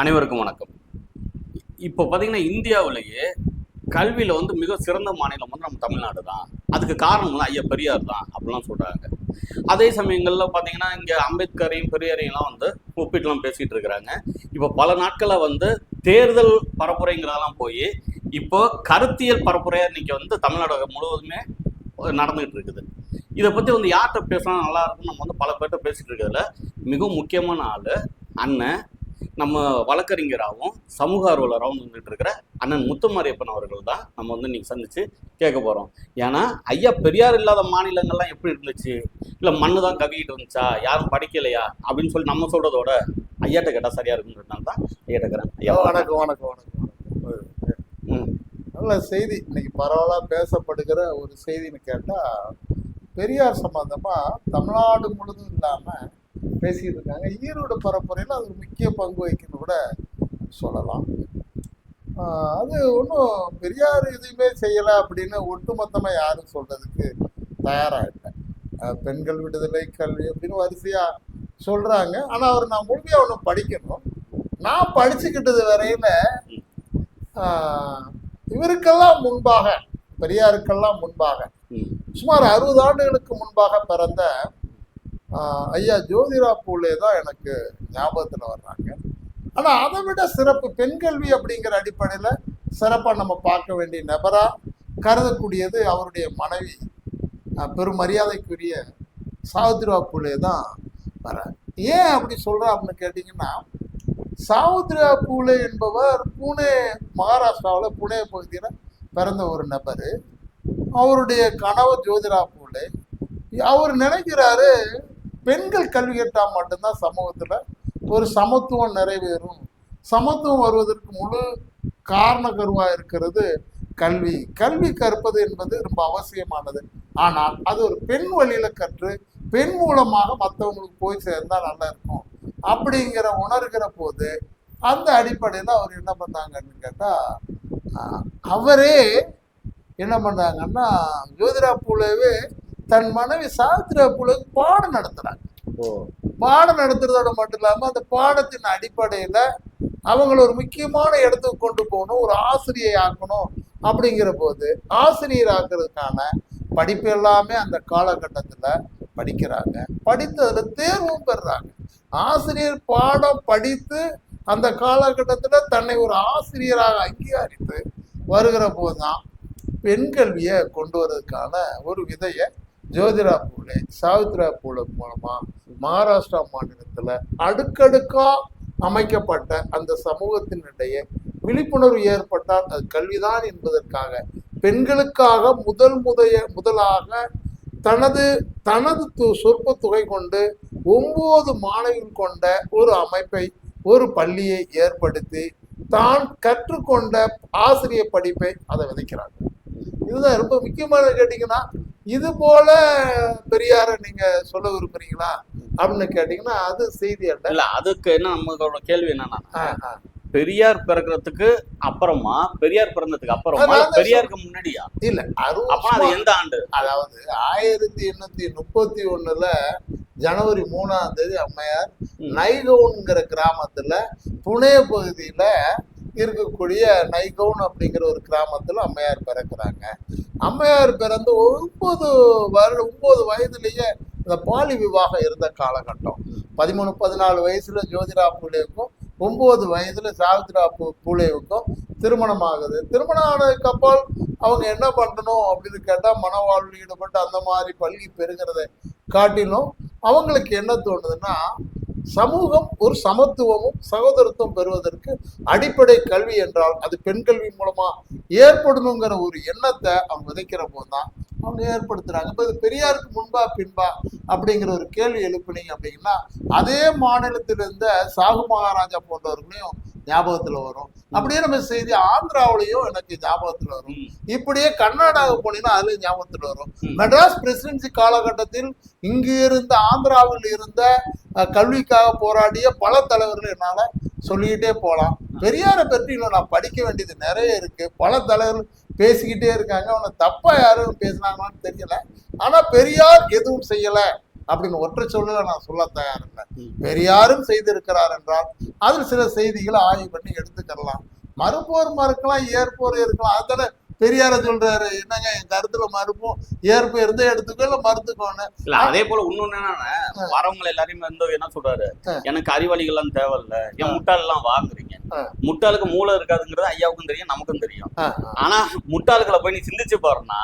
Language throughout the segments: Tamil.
அனைவருக்கும் வணக்கம். இப்போ பார்த்தீங்கன்னா இந்தியாவிலேயே கல்வியில் வந்து மிக சிறந்த மாநிலம் வந்து நம்ம தமிழ்நாடு தான். அதுக்கு காரணம் ஐயா பெரியார் தான் அப்படிலாம் சொல்கிறாங்க அதே சமயங்களில் பார்த்தீங்கன்னா இங்கே அம்பேத்கரையும் பெரியாரையும்லாம் வந்து ஒப்பிட்டுலாம் பேசிகிட்டு இருக்கிறாங்க. இப்போ பல நாட்களில் வந்து தேர்தல் பரப்புரைங்கிறதெல்லாம் போய் இப்போ கருத்தியல் பரப்புரையாக இன்றைக்கி வந்து தமிழ்நாடு முழுவதுமே நடந்துகிட்டு இருக்குது. இதை பற்றி வந்து யார்கிட்ட பேசினா நல்லா இருக்கும்னு நம்ம வந்து பல பேர்கிட்ட பேசிகிட்டு இருக்கிறதுல மிகவும் முக்கியமான ஆள் அண்ணன் நம்ம வழக்கறிஞராகவும் சமூக ஆர்வலராகவும் வந்துட்டு இருக்கிற அண்ணன் முத்துமாரியப்பன் அவர்கள் தான் நம்ம வந்து இன்னைக்கு சந்திச்சு கேட்க போகிறோம் ஏன்னா ஐயா பெரியார் இல்லாத மாநிலங்கள்லாம் எப்படி இருந்துச்சு? இல்லை மண்ணு தான் கவிக்கிட்டு இருந்துச்சா யாரும் படிக்கலையா? அப்படின்னு சொல்லி நம்ம சொல்றதோட ஐயாட்ட கேட்டால் சரியா இருக்குன்றதுனால தான் ஐயா கேட்குறேன் ஐயா வணக்கம் வணக்கம் வணக்கம் நல்ல செய்தி. இன்னைக்கு பரவலாக பேசப்படுகிற ஒரு செய்தின்னு கேட்டால் பெரியார் சம்பந்தமா தமிழ்நாடு முழுதும் இல்லாமல் பேசிட்டு இருக்காங்க ஈரோடு பரப்புரையில் அது ஒரு முக்கிய பங்கு வகிக்குன்னு கூட சொல்லலாம். அது ஒன்றும் பெரியார் எதுவுமே செய்யலை அப்படின்னு ஒட்டுமொத்தமாக யாரும் சொல்றதுக்கு தயாராக இல்லை பெண்கள் விடுதலை கல்வி அப்படின்னு வரிசையாக சொல்கிறாங்க ஆனால் அவர் நான் முழுமையாக ஒன்று படிக்கணும். நான் படிச்சுக்கிட்டது வரையில இவருக்கெல்லாம் முன்பாக பெரியாருக்கெல்லாம் முன்பாக சுமார் அறுபது ஆண்டுகளுக்கு முன்பாக பிறந்த ஐயா ஜோதிரா பூலே தான் எனக்கு ஞாபகத்தில் வர்றாங்க. ஆனால் அதை விட சிறப்பு பெண் கல்வி அப்படிங்கிற அடிப்படையில் சிறப்பாக நம்ம பார்க்க வேண்டிய நபராக கருதக்கூடியது அவருடைய மனைவி. பெரும் மரியாதைக்குரிய சாவித்ரிபா பூலே தான் வர்றாங்க ஏன் அப்படி சொல்கிறா அப்படின்னு கேட்டிங்கன்னா சாவித்ரியா பூலே என்பவர் புனே மகாராஷ்டிராவில் புனே பகுதியில் பிறந்த ஒரு நபர். அவருடைய கனவு ஜோதிரா பூலே அவர் நினைக்கிறாரு பெண்கள் கல்வி கற்றால் மட்டும்தான் சமூகத்தில் ஒரு சமத்துவம் நிறைவேறும். சமத்துவம் வருவதற்கு முழு காரணகருவாக இருக்கிறது கல்வி. கல்வி கற்பது என்பது ரொம்ப அவசியமானது. ஆனால் அது ஒரு பெண் வழியில் கற்று பெண் மூலமாக மற்றவங்களுக்கு போய் சேர்ந்தால் நல்லா இருக்கும். அப்படிங்கிற உணர்கிற போது அந்த அடிப்படையில் அவர் என்ன பண்ணாங்கன்னு கேட்டால் அவரே என்ன பண்ணாங்கன்னா ஜோதிரா பூலேவே தன் மனைவி சாவித்ரா பூலேவுக்கு பாடம் நடத்துறாங்க. ஓ. பாடம் நடத்துறதோட மட்டும் இல்லாமல் அந்த பாடத்தின் அடிப்படையில் அவங்கள ஒரு முக்கியமான இடத்துக்கு கொண்டு போகணும் ஒரு ஆசிரியை ஆக்கணும் அப்படிங்கிற போது ஆசிரியர் ஆக்குறதுக்கான படிப்பு எல்லாமே அந்த காலகட்டத்தில் படிக்கிறாங்க. படித்து அதில் தேர்வும் பெறுறாங்க. ஆசிரியர் பாடம் படித்து அந்த காலகட்டத்தில் தன்னை ஒரு ஆசிரியராக அங்கீகரித்து வருகிற போது தான் பெண் கல்வியை கொண்டு வர்றதுக்கான ஒரு விதையை ஜோதிரா பூலே சாவித்ரா பூலே மூலமா மகாராஷ்டிரா மாநிலத்துல அடுக்கடுக்கா அமைக்கப்பட்ட அந்த சமூகத்தினிடையே விழிப்புணர்வு ஏற்பட்டால் அது கல்விதான் என்பதற்காக பெண்களுக்காக முதல் முதைய முதலாக தனது தனது து- சொற்ப தொகை கொண்டு ஒன்பது மாணவிகள் கொண்ட ஒரு அமைப்பை ஒரு பள்ளியை ஏற்படுத்தி தான் கற்றுக்கொண்ட ஆசிரியர் படிப்பை அதை விதைக்கிறாங்க. இதுதான் ரொம்ப முக்கியமானது கேட்டிங்கன்னா இது போல பெரியார நீங்க சொல்ல விரும்புறீங்களா? அப்படின்னு கேட்டிங்கன்னா அது செய்தி அல்ல. இல்ல அதுக்கு என்ன நம்மளோட கேள்வி என்னன்னா. பெரியார் பிறக்கிறதுக்கு அப்புறமா பெரியார் பிறந்ததுக்கு அப்புறமா பெரியாருக்கு முன்னாடியா? இல்ல அப்ப அது எந்த ஆண்டு? அதாவது ஆயிரத்தி எண்ணூத்தி முப்பத்தி ஒண்ணுல ஜனவரி மூணாம் தேதி அம்மையார் ம். நைகவுன்ங்கிற கிராமத்துல புனே பகுதியில இருக்கக்கூடிய நைகவுன் அப்படிங்கிற ஒரு கிராமத்தில் அம்மையார் பிறக்கிறாங்க. அம்மையார் பிறந்து ஒன்பது வருட ஒன்பது வயதுலேயே இந்த பாலி விவாகம் இருந்த காலகட்டம். பதிமூணு பதினாலு வயசுல ஜோதிரா பூலேவுக்கும் ஒன்பது வயதுல சாவித்ரா பூ பூலேவுக்கும் திருமணம் ஆகுது. திருமணம் ஆனதுக்கு அப்பால் அவங்க என்ன பண்ணணும் அப்படின்னு கேட்டால் மனவாழ்வில் ஈடுபட்டு அந்த மாதிரி பள்ளி பெறுகிறத காட்டிலும் அவங்களுக்கு என்ன தோணுதுன்னா சமூகம் ஒரு சமத்துவமும் சகோதரத்துவம் பெறுவதற்கு அடிப்படை கல்வி என்றால் அது பெண் கல்வி மூலமா ஏற்படணுங்கிற ஒரு எண்ணத்தை அவங்க விதைக்கிற போது தான் அவங்க ஏற்படுத்துறாங்க. இப்போ இது பெரியாருக்கு முன்பா பின்பா அப்படிங்கிற ஒரு கேள்வி எழுப்புனீங்க அப்படின்னா அதே மாநிலத்தில் இருந்த சாகு மகாராஜா போன்றவர்களையும் ஞாபகத்தில் வரும். அப்படியே நம்ம செய்தி ஆந்திராவிலையும் எனக்கு ஞாபகத்துல வரும். இப்படியே கர்நாடகா போனீங்கன்னா அதுல ஞாபகத்துல வரும். மெட்ராஸ் பிரசிடென்சி காலகட்டத்தில் இங்கு இருந்த ஆந்திராவில் இருந்த கல்விக்காக போராடிய பல தலைவர்கள் என்னால சொல்லிக்கிட்டே போகலாம். பெரியாரை பற்றி இன்னும் நான் படிக்க வேண்டியது நிறைய இருக்கு. பல தலைவர்கள் பேசிக்கிட்டே இருக்காங்க. அவனை தப்பா யாரும் பேசினாங்களான்னு தெரியல. ஆனா பெரியார் எதுவும் செய்யல. அப்படின்னு ஒற்றை சொல்ல நான் சொல்ல தயாரில்லை. பெரியாரும் செய்திருக்கிறார் என்றால் அதில் சில செய்திகளை ஆய்வு பண்ணி எடுத்துக்கலாம் மறுப்போர் மறுக்கலாம் ஏற்போர் இருக்கலாம். அதுதானே பெரியார சொல்றாரு என்னங்க என் கருத்துல மறுப்போம் ஏற்பு இருந்தா எடுத்துக்கோ இல்ல மறுத்துக்கோன்னு. இல்ல அதே போல இன்னொன்னு என்னன்னா வரவங்க எல்லாரையுமே வந்து என்ன சொல்றாரு. எனக்கு அறிவாளிகள்லாம் தேவையில்ல. என் முட்டாள் எல்லாம் வாங்குறீங்க. முட்டாளுக்கு மூளை இருக்காதுங்கிறது ஐயாவுக்கும் தெரியும் நமக்கும் தெரியும். ஆனா முட்டாளுகளை போய் நீ சிந்திச்சு பாருன்னா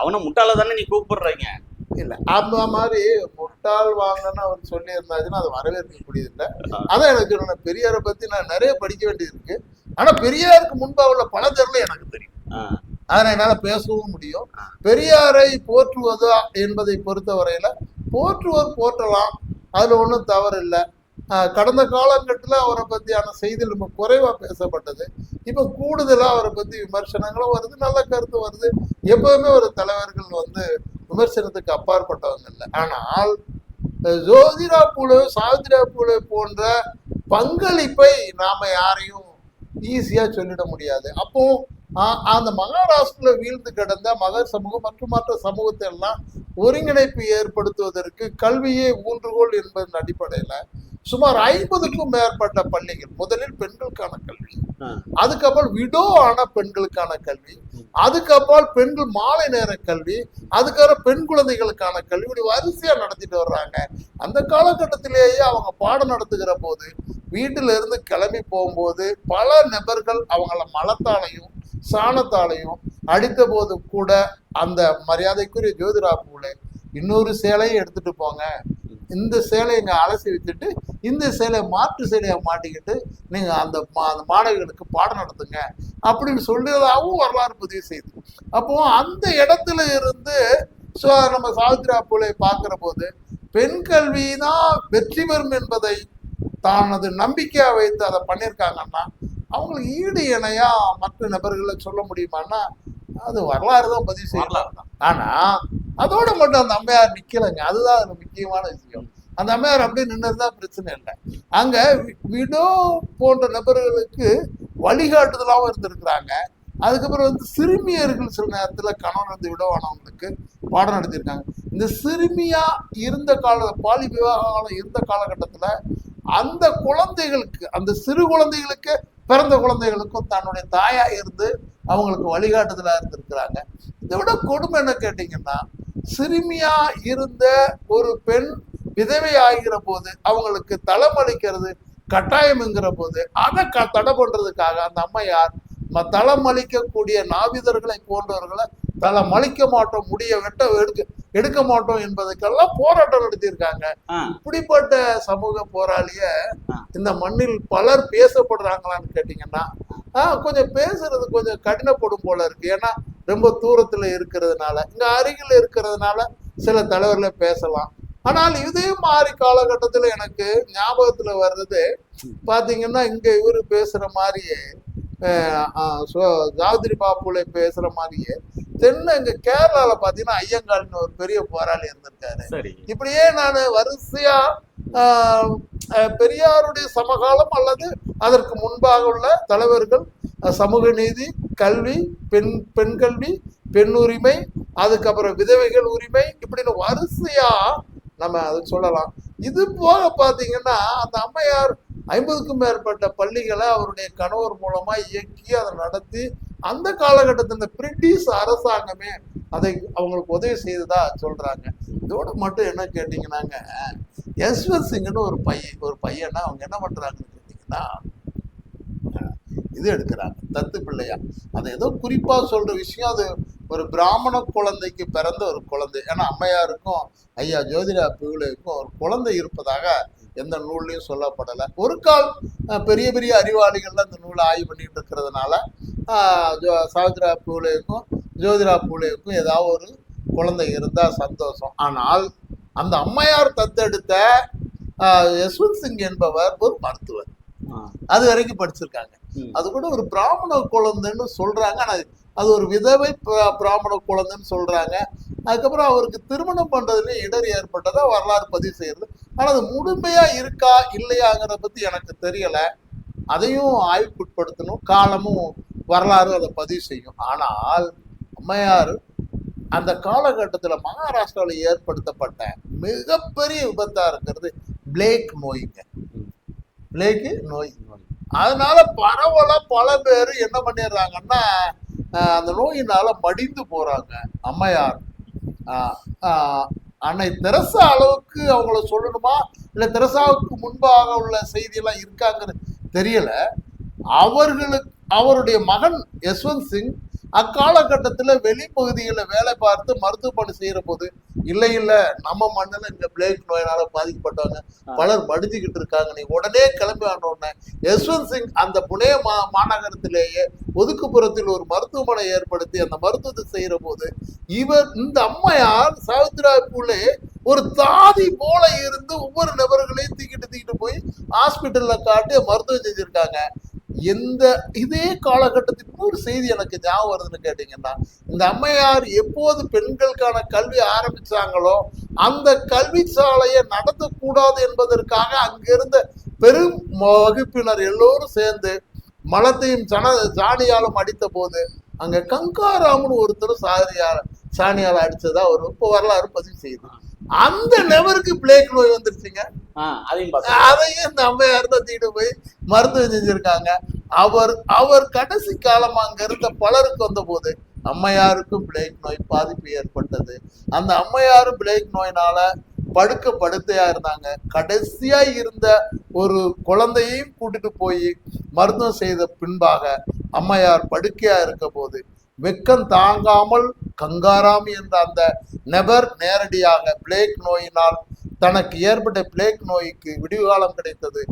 அவனை முட்டாள தானே நீ கூப்பிடுறீங்க. இல்ல. அந்த மாதிரி முட்டாள் வாங்கன்னு அவர் சொல்லி இருந்தாச்சுன்னா அது வரவேற்கக்கூடியது இல்லை. அதான் எனக்கு சொல்லணும் பெரியாரை பத்தி நான் நிறைய படிக்க வேண்டியது இருக்கு ஆனா பெரியாருக்கு முன்பா உள்ள பல தெருல எனக்கு தெரியும். ஆ. அதை என்னால பேசவும் முடியும். பெரியாரை போற்றுவதா என்பதை பொறுத்தவரையில போற்றுவோர் போற்றலாம். அதுல ஒன்றும் தவறு இல்லை கடந்த காலகட்டத்தில் அவரை பத்தியான செய்திகள் ரொம்ப குறைவா பேசப்பட்டது. இப்ப கூடுதலா அவரை பத்தி விமர்சனங்களும் வருது நல்ல கருத்து வருது. எப்பவுமே ஒரு தலைவர்கள் வந்து விமர்சனத்துக்கு அப்பாற்பட்டவங்க இல்லை. ஆனால் ஜோதிரா பூலே சாவித்ரா பூலே போன்ற பங்களிப்பை நாம யாரையும் ஈஸியா சொல்லிட முடியாது. அப்போ அந்த மகாராஷ்டிரில வீழ்ந்து கிடந்த மகர் சமூகம் மற்றும் மற்ற சமூகத்தை எல்லாம் ஒருங்கிணைப்பு ஏற்படுத்துவதற்கு கல்வியே ஊன்றுகோல் என்பதன் அடிப்படையில சுமார் ஐம்பதுக்கும் மேற்பட்ட பள்ளிகள் முதலில் பெண்களுக்கான கல்வி. அதுக்கப்புறம் விடோ ஆன பெண்களுக்கான கல்வி அதுக்கப்புறம் பெண்கள் மாலை நேர கல்வி அதுக்கப்புறம் பெண் குழந்தைகளுக்கான கல்வி இப்படி வரிசையா நடத்திட்டு வர்றாங்க. அந்த காலகட்டத்திலேயே அவங்க பாடம் நடத்துகிற போது வீட்டில இருந்து கிளம்பி போகும்போது பல நபர்கள் அவங்கள மலத்தாலையும் சாணத்தாலையும் அடித்த போது கூட அந்த மரியாதைக்குரிய ஜோதிரா பூலே இன்னொரு சேலையை எடுத்துட்டு போங்க. இந்த சேலையை இங்க அலசி வச்சுட்டு இந்த சேலையை மாற்று சேலையை மாட்டிக்கிட்டு நீங்க அந்த மா- அந்த மாணவிகளுக்கு பாடம் நடத்துங்க அப்படின்னு சொல்றதாகவும் வரலாறு பதிவு செய்யுது அப்போ அந்த இடத்துல இருந்து சோ நம்ம சாவித்ரா பூலே பார்க்கிற போது பெண் கல்வி தான் வெற்றி பெறும் என்பதை தானது நம்பிக்கையா வைத்து அதை பண்ணியிருக்காங்கன்னா அவங்களுக்கு ஈடு இணையா மற்ற நபர்களை சொல்ல முடியுமான்னா அது வரலாறு தான் பதிவு செய்யலாம் வரலாறு தான். ஆனா அதோட மட்டும் அந்த அம்மையார் நிக்கலைங்க. அதுதான் அது முக்கியமான விஷயம். அந்த அம்மையார் அப்படியே நின்றுதான் பிரச்சனை இல்லை. அங்க விடோ போன்ற நபர்களுக்கு வழிகாட்டுதலாகவும் இருந்திருக்கிறாங்க. அதுக்கப்புறம் வந்து சிறுமியர்கள் சில நேரத்தில் கணவன் வந்து விடவானவங்களுக்கு பாடம் நடத்தியிருக்காங்க. இந்த சிறுமியா இருந்த கால பாலி விவாகம் இருந்த காலகட்டத்தில் அந்த குழந்தைகளுக்கு அந்த சிறு குழந்தைகளுக்கு பிறந்த குழந்தைகளுக்கும் தன்னுடைய தாயா இருந்து அவங்களுக்கு வழிகாட்டுதலாக இருந்திருக்கிறாங்க. இதை விட கொடுமை என்ன கேட்டீங்கன்னா சிறுமியா இருந்த ஒரு பெண் விதவை ஆகிற போது அவங்களுக்கு தலைமளிக்கிறது கட்டாயம்ங்கிற போது அதை க தடை பண்றதுக்காக அந்த அம்மையார் தளமளிக்கக்கூடிய நாவிதர்களை போன்றவர்களை தலை மலிக்க மாட்டோம் முடிய வெட்ட எடுக்க எடுக்க மாட்டோம் என்பதற்கெல்லாம் போராட்டம் நடத்தியிருக்காங்க. இப்படிப்பட்ட சமூக போராளிய. இந்த மண்ணில் பலர் பேசப்படுறாங்களான்னு கேட்டீங்கன்னா ஆ, கொஞ்சம் பேசுறது கொஞ்சம் கடினப்படும் போல இருக்கு ஏன்னா ரொம்ப தூரத்துல இருக்கிறதுனால இங்க அருகில் இருக்கிறதுனால சில தலைவர்களை பேசலாம். ஆனால் இதே மாதிரி காலகட்டத்துல எனக்கு ஞாபகத்துல வர்றது பாத்தீங்கன்னா இங்க இவரு பேசுற மாதிரியே அஹ், அஹ், சோ- ஜாவித்ரி பாப்புலே பேசுற மாதிரியே தென்ன இங்க கேரளால பாத்தீங்கன்னா ஐயங்கால்னு ஒரு பெரிய போராளி இருந்திருக்காரு. இப்படியே நான் வரிசையா ஆஹ், அஹ், பெரியாருடைய சமகாலம் அல்லது அதற்கு முன்பாக உள்ள தலைவர்கள் சமூக நீதி கல்வி பெண் பெண் கல்வி பெண் உரிமை அதுக்கப்புறம் விதவைகள் உரிமை இப்படின்னு வரிசையா நம்ம அதை சொல்லலாம். இது போக பார்த்தீங்கன்னா அந்த அம்மையார் ஐம்பதுக்கும் மேற்பட்ட பள்ளிகளை அவருடைய கணவர் மூலமா இயக்கி அதை நடத்தி அந்த காலகட்டத்தில் இந்த பிரிட்டிஷ் அரசாங்கமே அதை அவங்களுக்கு உதவி செய்ததா சொல்றாங்க. இதோட மட்டும் என்ன கேட்டீங்கன்னாங்க யஸ்வந்த் சிங்னு ஒரு பையன் ஒரு பையனை அவங்க என்ன பண்றாங்கன்னு கேட்டீங்கன்னா இது எடுக்கிறாங்க. தத்து பிள்ளையா. அது ஏதோ குறிப்பா சொல்ற விஷயம். அது ஒரு பிராமண குழந்தைக்கு பிறந்த ஒரு குழந்தை. ஏன்னா அம்மையாருக்கும் ஐயா ஜோதிடா பிவுலேக்கும் ஒரு குழந்தை இருப்பதாக எந்த நூல்லையும் சொல்லப்படலை. ஒரு கால் பெரிய பெரிய அறிவாளிகள்லாம் இந்த நூலை ஆய்வு பண்ணிட்டு இருக்கிறதுனால ஜோ- சாவித்ரா பூலேக்கும் ஜோதிரா பூலேக்கும் ஏதாவது ஒரு குழந்தை இருந்தா சந்தோஷம். ஆனால் அந்த அம்மையார் தத்தெடுத்த யஸ்வந்த் சிங் என்பவர் ஒரு மருத்துவர். அது வரைக்கும் படிச்சிருக்காங்க. அது கூட ஒரு பிராமண குழந்தைன்னு சொல்றாங்க. ஆனா அது ஒரு விதவை பிர- பிராமண குழந்தைன்னு சொல்றாங்க. அதுக்கப்புறம் அவருக்கு திருமணம் பண்றதுல இடர் ஏற்பட்டதா வரலாறு பதிவு செய்யறது ஆனா அது முழுமையா இருக்கா இல்லையாங்கிறத பத்தி எனக்கு தெரியல. அதையும் ஆய்வுக்குட்படுத்தணும். காலமும் வரலாறு அதை பதிவு செய்யும். ஆனால் அம்மையார் அந்த காலகட்டத்துல மகாராஷ்டிராவில் ஏற்படுத்தப்பட்ட மிகப்பெரிய விபத்தா இருக்கிறது பிளேக் நோய்ங்க. பிளேக்கு நோய். அதனால பரவலா பல பேர் என்ன பண்ணிடுறாங்கன்னா அந்த நோயினால மடிந்து போறாங்க. அம்மையார் ஆஹ் ஆஹ் அன்னை தெரசா அளவுக்கு அவங்கள சொல்லணுமா? இல்ல தெரசாவுக்கு முன்பாக உள்ள செய்தியெல்லாம் இருக்காங்கன்னு தெரியல. அவர்களுக்கு அவருடைய மகன் யஸ்வந்த் சிங் அக்காலகட்டத்துல வெளிப்பகுதிகளில் வேலை பார்த்து மருத்துவ பணி செய்கிற போது இல்லை இல்ல. நம்ம மண்ணுல இங்க பிளேக் நோயினால பாதிக்கப்பட்டவங்க. பலர் மடிஞ்சுக்கிட்டு இருக்காங்க. நீ உடனே கிளம்பி ஆனோடனே யஸ்வந்த் சிங் அந்த புனே மா மாநகரத்திலேயே ஒதுக்குப்புறத்தில் ஒரு மருத்துவமனை ஏற்படுத்தி அந்த மருத்துவத்தை செய்யற போது இவர் இந்த அம்மையார் சாவித்ராய் பூலே ஒரு தாதி போல இருந்து ஒவ்வொரு நபர்களையும் தூக்கிட்டு தூக்கிட்டு போய் ஹாஸ்பிட்டல்ல காட்டி மருத்துவம் செஞ்சிருக்காங்க. எந்த இதே காலகட்டத்தில் இன்னொரு செய்தி எனக்கு ஞாபகம் வருதுன்னு கேட்டீங்கன்னா இந்த அம்மையார் எப்போது பெண்களுக்கான கல்வி ஆரம்பிச்சாங்களோ அந்த கல்வி சாலையை நடத்தக்கூடாது என்பதற்காக அங்கிருந்த பெரும் வகுப்பினர் எல்லோரும் சேர்ந்து மலத்தையும் சன சாணியாலும் அடித்த போது அங்க கங்காராமன் ஒருத்தர் சாரியால சாணியால் அடிச்சதா ஒரு இப்போ வரலாறு பதிவு செய்யுது. அந்த நபருக்கு பிளேக் நோய் வந்துருச்சுங்க. அதையும் அம்மையார் தான் தூக்கிட்டு போய் மருத்துவம் செஞ்சிருக்காங்க. அவர் அவர் கடைசி காலம் அங்க இருந்த பலருக்கு வந்த போது அம்மையாருக்கும் பிளேக் நோய் பாதிப்பு ஏற்பட்டது. அந்த அம்மையாரும் பிளேக் நோயினால படுக்க படுத்தையா இருந்தாங்க. கடைசியா இருந்த ஒரு குழந்தையையும் கூட்டிட்டு போய் மருத்துவம் செய்த பின்பாக அம்மையார் படுக்கையா இருக்க போது வெக்கம் தாங்காமல் கங்காராம் என்ற அந்த நபர் நேரடியாக பிளேக் நோயினால் தனக்கு ஏற்பட்ட பிளேக் நோய்க்கு விடிவுகாலம் கிடைத்தது.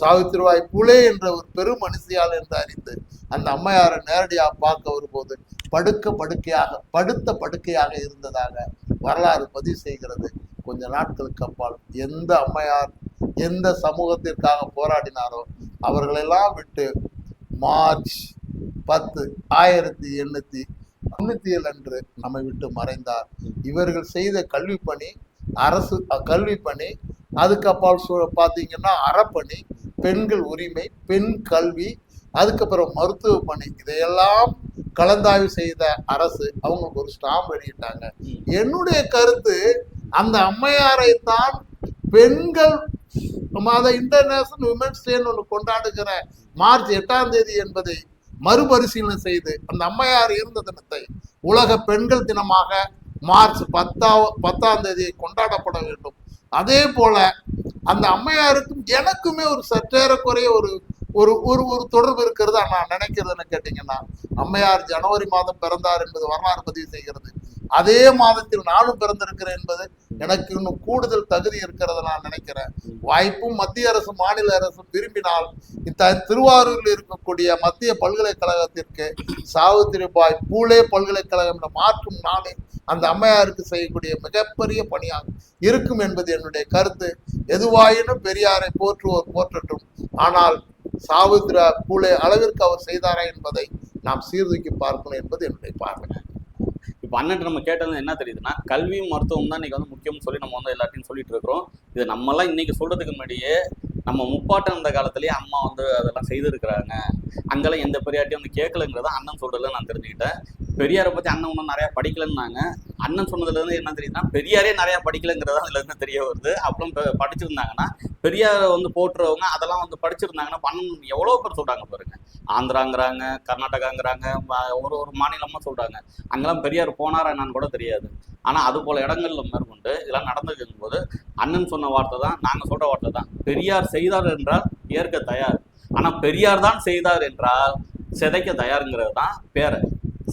சாவித்திரிபாய் புலே என்ற ஒரு பெரும் மனுஷியால் என்று அறிந்து அந்த அம்மையாரை நேரடியாக பார்க்க வரும்போது படுக்க படுக்கையாக படுத்த படுக்கையாக இருந்ததாக வரலாறு பதிவு செய்கிறது. கொஞ்ச நாட்களுக்கு அப்பால் எந்த அம்மையார் எந்த சமூகத்திற்காக போராடினாரோ அவர்களெல்லாம் விட்டு மார்ச் பத்து ஆயிரத்தி எண்ணூத்தி தொண்ணூத்தி ஏழு அன்று நம்மை விட்டு மறைந்தார். இவர்கள் செய்த கல்வி பணி அரசு கல்வி பணி அதுக்கப்பால் பார்த்தீங்கன்னா அறப்பணி பெண்கள் உரிமை பெண் கல்வி அதுக்கப்புறம் மருத்துவ பணி இதையெல்லாம் கலந்தாய்வு செய்த அரசு அவங்களுக்கு ஒரு ஸ்டாம்ப் வெளியிட்டாங்க. என்னுடைய கருத்து அந்த அம்மையாரை தான் பெண்கள் மாத இன்டர்நேஷனல் விமென்ஸ் டேன்னு ஒன்று கொண்டாடுகிற மார்ச் எட்டாம் தேதி என்பதை மறுபரிசீலனை செய்து அந்த அம்மையார் இருந்த தினத்தை உலக பெண்கள் தினமாக மார்ச் பத்தா பத்தாம் தேதி கொண்டாடப்பட வேண்டும். அதே போல அந்த அம்மையாருக்கும் எனக்குமே ஒரு சற்றேறக்குறைய ஒரு ஒரு ஒரு ஒரு தொடர்பு இருக்கிறதா நான் நினைக்கிறதுன்னு கேட்டீங்கன்னா அம்மையார் ஜனவரி மாதம் பிறந்தார் என்பது வரலாறு பதிவு செய்கிறது. அதே மாதத்தில் நானும் பிறந்திருக்கிறேன் என்பது எனக்கு இன்னும் கூடுதல் தகுதி இருக்கிறத நான் நினைக்கிறேன். வாய்ப்பும் மத்திய அரசு மாநில அரசும் விரும்பினால் இந்த திருவாரூரில் இருக்கக்கூடிய மத்திய பல்கலைக்கழகத்திற்கு சாவித்திரிபாய் பூலே பல்கலைக்கழகம் மாற்றும் நாளே அந்த அம்மையாருக்கு செய்யக்கூடிய மிகப்பெரிய பணியாக இருக்கும் என்பது என்னுடைய கருத்து. எதுவாயினும் பெரியாரை போற்றுவோர் போற்றட்டும். ஆனால் சாவித்ரா பூலே அளவிற்கு அவர் செய்தாரா என்பதை நாம் சீர்தூக்கி பார்க்கணும் என்பது என்னுடைய பார்வை. இப்போ அண்ணன் நம்ம கேட்டது என்ன தெரியுதுன்னா கல்வியும் மருத்துவம் தான் இன்னைக்கு வந்து முக்கியம்னு சொல்லி நம்ம வந்து எல்லாத்தையும் சொல்லிட்டு இருக்கிறோம். இது நம்மலாம் இன்னைக்கு சொல்றதுக்கு முன்னாடியே நம்ம முப்பாட்டம் இருந்த காலத்திலேயே அம்மா வந்து அதெல்லாம் செய்திருக்கிறாங்க. அங்கெல்லாம் எந்த பெரியார்ட்டையும் வந்து கேட்கலங்கிறத அண்ணன் சொல்றதுல நான் தெரிஞ்சுக்கிட்டேன். பெரியாரை பற்றி அண்ணன் ஒன்றும் நிறையா படிக்கலன்னாங்க. அண்ணன் சொன்னதுலேருந்து என்ன தெரியுதுன்னா பெரியாரே நிறையா படிக்கலங்கிறதா அதுலேருந்து தெரிய வருது. அப்புறம் படிச்சிருந்தாங்கன்னா பெரியாரை வந்து போட்டுறவங்க அதெல்லாம் வந்து படிச்சிருந்தாங்கன்னா இப்ப அண்ணன் எவ்வளோ பேர் சொல்கிறாங்க பாருங்க. ஆந்திராங்கிறாங்க கர்நாடகாங்கிறாங்க ஒரு ஒரு மாநிலமாக சொல்கிறாங்க அங்கெல்லாம் பெரியார் போனாரா என்னன்னு கூட தெரியாது. ஆனால் அது போல் இடங்களில் மேற்கொண்டு இதெல்லாம் நடந்துருக்கும் போது அண்ணன் சொன்ன வார்த்தை தான் நாங்கள் சொல்கிற வார்த்தை தான். பெரியார் செய்தார் என்றால் ஏற்க தயார். ஆனால் பெரியார் தான் செய்தார் என்றால் சிதைக்க தயாருங்கிறது தான் பேரை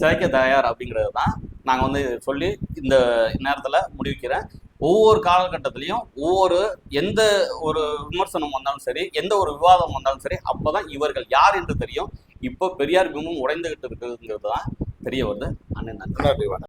சிதைக்க தயார் அப்படிங்கிறது தான் நாங்கள் வந்து சொல்லி இந்த நேரத்தில் முடிவிக்கிறேன். ஒவ்வொரு காலகட்டத்திலையும் ஒவ்வொரு எந்த ஒரு விமர்சனம் வந்தாலும் சரி எந்த ஒரு விவாதம் வந்தாலும் சரி அப்போதான் இவர்கள் யார் என்று தெரியும். இப்போ பெரியார் பிம்பம் உடைந்துகிட்டு இருக்குங்கிறது தான் தெரிய வருது. அண்ணன் நன்றி.